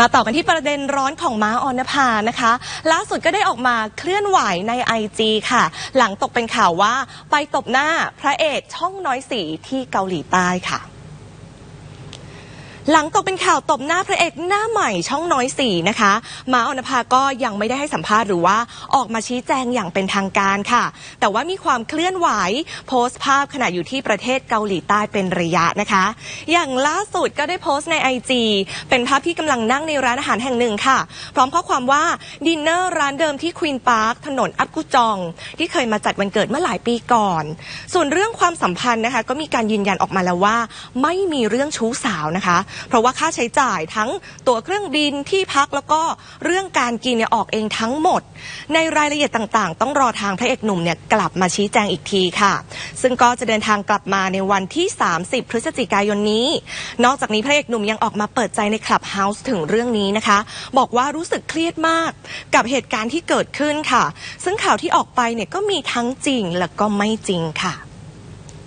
มาต่อกันที่ประเด็นร้อนของม้าออนภานะคะ ล่าสุดก็ได้ออกมาเคลื่อนไหวในไอจค่ะ หลังตกเป็นข่าวว่าไปตบหน้าพระเอกช่องน้อยสีที่เกาหลีใต้ค่ะ หลังตกเป็นข่าวตบหน้าพระเอกหน้าใหม่ช่องน้อยสีนะคะมาอนภาก็ยังไม่ได้ให้สัมภาษณ์หรือว่าออกมาชี้แจงอย่างเป็นทางการค่ะ แต่ว่ามีความเคลื่อนไหว โพสต์ภาพขณะอยู่ที่ประเทศเกาหลีใต้เป็นระยะนะคะ อย่างล่าสุดก็ได้โพสต์ใน IG เป็นภาพที่กำลังนั่งในร้านอาหารแห่งหนึ่งค่ะ พร้อมข้อความว่าดินเนอร์ร้านเดิมที่ควีนพาร์คถนนอัดกุจอง ที่เคยมาจัดวันเกิดเมื่อหลายปีก่อน ส่วนเรื่องความสัมพันธ์นะคะ ก็มีการยืนยันออกมาแล้วว่า ไม่มีเรื่องชู้สาวนะคะเพราะว่าค่าใช้จ่ายทั้งตั๋วเครื่องบินที่พักแล้วก็เรื่องการกินเนี่ยออกเองทั้งหมด ในรายละเอียดต่างๆ ต้องรอทางพระเอกหนุ่มเนี่ยกลับมาชี้แจงอีกทีค่ะ ซึ่งก็จะเดินทางกลับมาในวันที่ 30 พฤศจิกายนนี้ นอกจากนี้พระเอกหนุ่มยังออกมาเปิดใจในคลับเฮาส์ถึงเรื่องนี้นะคะ บอกว่ารู้สึกเครียดมากกับเหตุการณ์ที่เกิดขึ้นค่ะ ซึ่งข่าวที่ออกไปเนี่ยก็มีทั้งจริงและก็ไม่จริงค่ะ